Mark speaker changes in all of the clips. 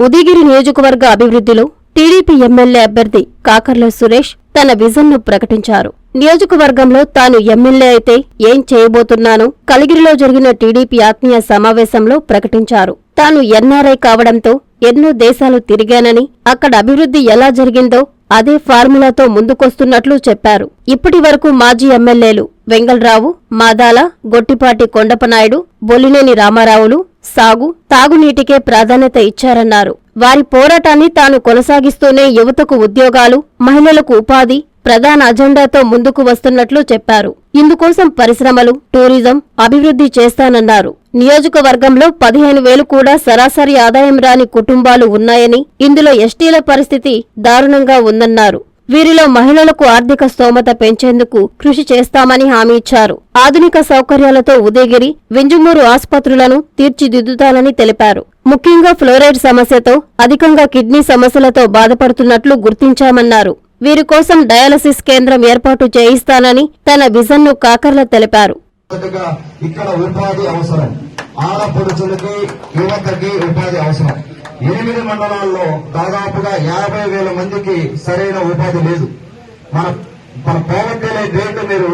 Speaker 1: ఉదయగిరి నియోజకవర్గ అభివృద్ధిలో TDP MLA అభ్యర్థి కాకర్ల సురేష్ తన విజన్ను ప్రకటించారు. నియోజకవర్గంలో తాను ఎమ్మెల్యే అయితే ఏం చేయబోతున్నానో కలిగిరిలో జరిగిన టీడీపీ ఆత్మీయ సమావేశంలో ప్రకటించారు. తాను ఎన్ఆర్ఐ కావడంతో ఎన్నో దేశాలు తిరిగానని అక్కడ అభివృద్ధి ఎలా జరిగిందో అదే ఫార్ములాతో ముందుకొస్తున్నట్లు చెప్పారు. ఇప్పటి వరకు మాజీ ఎమ్మెల్యేలు వెంగళరావు మాదాల గొట్టిపాటి కొండపనాయుడు బొల్లినేని రామారావులు సాగు తాగునీటికే ప్రాధాన్యత ఇచ్చారన్నారు. వారి పోరాటాన్ని తాను కొనసాగిస్తూనే యువతకు ఉద్యోగాలు మహిళలకు ఉపాధి ప్రధాన అజెండాతో ముందుకు వస్తున్నట్లు చెప్పారు. ఇందుకోసం పరిశ్రమలు టూరిజం అభివృద్ధి చేస్తానన్నారు. నియోజకవర్గంలో పదిహేను వేలు కూడా సరాసరి ఆదాయం రాని కుటుంబాలు ఉన్నాయని ఇందులో ఎస్టీల పరిస్థితి దారుణంగా ఉందన్నారు. వీరిలో మహిళలకు ఆర్థిక స్తోమత పెంచేందుకు కృషి చేస్తామని హామీ ఇచ్చారు. ఆధునిక సౌకర్యాలతో ఉదయగిరి వింజమూరు ఆసుపత్రులను తీర్చిదిద్దుతానని తెలిపారు. ముఖ్యంగా ఫ్లోరైడ్ సమస్యతో అధికంగా కిడ్నీ సమస్యలతో బాధపడుతున్నట్లు గుర్తించామన్నారు. వీరి కోసం డయాలసిస్ కేంద్రం ఏర్పాటు చేయిస్తానని తన విజన్ను కాకర్ల తెలిపారు.
Speaker 2: ఇక్కడ ఉపాధి అవసరం. ఆడపడుచులకి యువతకి ఉపాధి అవసరం. ఎనిమిది మండలాల్లో దాదాపుగా యాభై వేల మందికి సరైన ఉపాధి లేదు. మన మన పోవర్టీ రేటు మీరు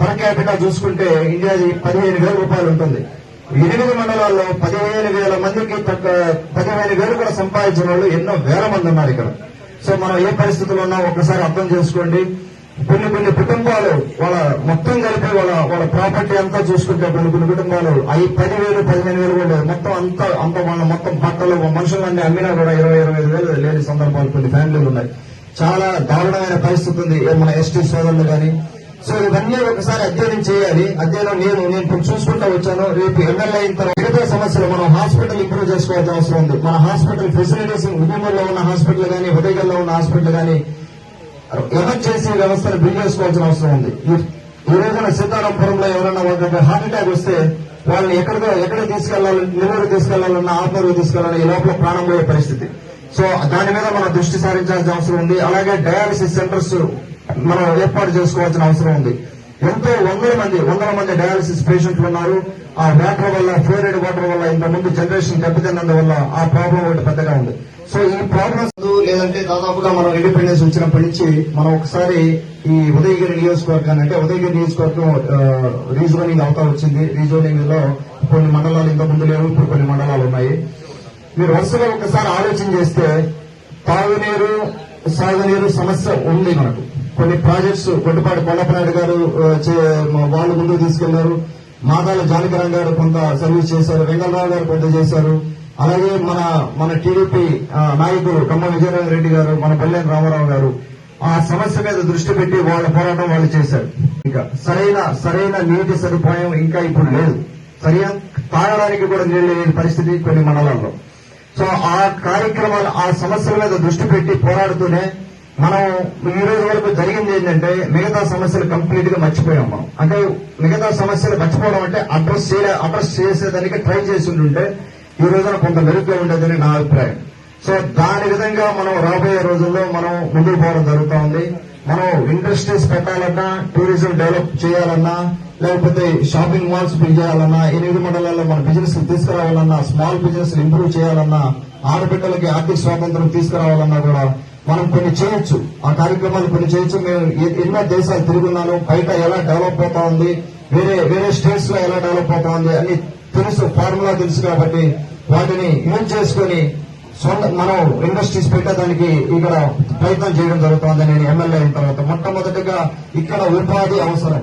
Speaker 2: పర్ క్యాపిటల్ చూసుకుంటే ఇండియాది పదిహేను వేల రూపాయలు ఉంటుంది. ఎనిమిది మండలాల్లో పదిహేను వేల మందికి పదిహేను వేలు కూడా సంపాదించిన వాళ్ళు ఎన్నో వేల మంది ఉన్నారు ఇక్కడ. సో మనం ఏ పరిస్థితుల్లో ఉన్నా ఒక్కసారి అర్థం చేసుకోండి. కొన్ని కొన్ని కుటుంబాలు వాళ్ళ మొత్తం కలిపి వాళ్ళ వాళ్ళ ప్రాపర్టీ అంతా చూసుకుంటే కొన్ని కొన్ని కుటుంబాలు అవి పదివేలు పదిహేను వేలు కూడా మొత్తం అంతా అంత వాళ్ళ మొత్తం బట్టలు మనుషులన్నీ అమ్మినా కూడా ఇరవై ఇరవై ఐదు వేలు లేని సందర్భాలు కొన్ని ఫ్యామిలీలు ఉన్నాయి. చాలా దారుణమైన పరిస్థితి ఉంది. ఏ మన ఎస్టీ సోదరులు కానీ. సో ఇవన్నీ ఒకసారి అధ్యయనం చేయాలి. అధ్యయనం నేను నేను ఇప్పుడు చూసుకుంటూ వచ్చాను. రేపు ఎమ్మెల్యే అయిన తర్వాత మిగతా సమస్యలు మనం హాస్పిటల్ ఇంప్రూవ్ చేసుకోవాల్సిన అవసరం ఉంది. మన హాస్పిటల్ ఫెసిలిటీస్ ఉద్యమంలో ఉన్న హాస్పిటల్ కానీ ఉదయగల్లో ఉన్న హాస్పిటల్ కానీ ఎమర్జెన్సీ వ్యవస్థను బిల్డ్ చేసుకోవాల్సిన అవసరం ఉంది. ఈ- రోజున సీతారాంపురంలో ఎవరైనా వాళ్ళకి హార్ట్ అటాక్ వస్తే వాళ్ళని ఎక్కడికో ఎక్కడ తీసుకెళ్ళాలి నెల్లూరు తీసుకెళ్ళాలన్నా ఆత్మూరు తీసుకెళ్ళాలన్నా ఈ లోపల ప్రాణం పోయే పరిస్థితి. సో దాని మీద మనం దృష్టి సారించాల్సిన అవసరం ఉంది. అలాగే డయాలసిస్ సెంటర్స్ మనం ఏర్పాటు చేసుకోవాల్సిన అవసరం ఉంది. ఎంతో వందల మంది వందల మంది డయాలసిస్ పేషెంట్లు ఉన్నారు. ఆ వాటర్ వల్ల ఫ్లోరైడ్ వాటర్ వల్ల ఇంత ముందు జనరేషన్ దెబ్బతిన్నందువల్ల ఆ ప్రాబ్లం ఒకటి పెద్దగా ఉంది. సో ఈ ప్రోగ్రెస్ లేదంటే దాదాపుగా మనం ఇండిపెండెన్స్ వచ్చినప్పటి నుంచి మనం ఒకసారి ఈ ఉదయగిరి నియోజకవర్గాన్ని అంటే ఉదయగిరి నియోజకవర్గం రీజోనింగ్ అవుతా వచ్చింది. రీజోనింగ్లో కొన్ని మండలాలు ఇంత ముందు లేవు ఇప్పుడు కొన్ని మండలాలు ఉన్నాయి. మీరు వరుసగా ఒకసారి ఆలోచన చేస్తే తాగునీరు సాగునీరు సమస్య ఉంది మనకు. కొన్ని ప్రాజెక్ట్స్ కొట్టుపాటి కొండపనాయుడు గారు చే- వాళ్ళు ముందుకు తీసుకెళ్ళారు. మాదాల జానకిరామ్ గారు కొంత సర్వీస్ చేశారు. వెంగళరావు గారు కొంత చేశారు. అలాగే మన మన టీడీపీ ఆ, నాయకులు కమ్మ విజయనగర రెడ్డి గారు మన పల్లెని రామారావు గారు ఆ సమస్య మీద దృష్టి పెట్టి వాళ్ళ పోరాటం వాళ్ళు చేశారు. ఇంకా సరైన సరైన నీటి సదుపాయం ఇంకా ఇప్పుడు లేదు. సరైన తాగడానికి కూడా నీళ్ళు లేని పరిస్థితి కొన్ని మండలాల్లో. సో ఆ కార్యక్రమాలు ఆ సమస్యల మీద దృష్టి పెట్టి పోరాడుతూనే మనం ఈ రోజు వరకు జరిగింది ఏంటంటే మిగతా సమస్యలు కంప్లీట్గా మర్చిపోయాం మనం. అంటే మిగతా సమస్యలు మర్చిపోవడం అంటే అడ్రస్ చేయలే అడ్రస్ చేసేదానికి ట్రై చేసి ఉంటే ఈ రోజున కొంత మెరుగ్గా ఉండేదని నా అభిప్రాయం. సో దాని విధంగా మనం రాబోయే రోజుల్లో మనం ముందుకు పోవడం జరుగుతూ ఉంది మనం ఇండస్ట్రీస్ పెట్టాలన్నా టూరిజం డెవలప్ చేయాలన్నా లేకపోతే షాపింగ్ మాల్స్ బిల్డ్ చేయాలన్నా ఎనిమిది మండలాల్లో మన బిజినెస్ తీసుకురావాలన్నా స్మాల్ బిజినెస్ ఇంప్రూవ్ చేయాలన్నా ఆడబిడ్డలకి ఆర్థిక స్వాతంత్రం తీసుకురావాలన్నా కూడా మనం కొన్ని చేయొచ్చు. ఆ కార్యక్రమాలు కొన్ని చేయొచ్చు. మేము ఎన్నో దేశాలు తిరుగున్నాను. బయట ఎలా డెవలప్ అవుతా ఉంది వేరే వేరే స్టేట్స్లో ఎలా డెవలప్ అవుతా ఉంది అని తెలుసు ఫార్ములా తెలుసు కాబట్టి వాటిని యూజ్ చేసుకొని సొంత మనం ఇండస్ట్రీస్ పెట్టేదానికి ఇక్కడ ప్రయత్నం చేయడం జరుగుతుందని నేను ఎమ్మెల్యే అయిన తర్వాత మొట్టమొదటిగా ఇక్కడ ఉపాధి అవసరం.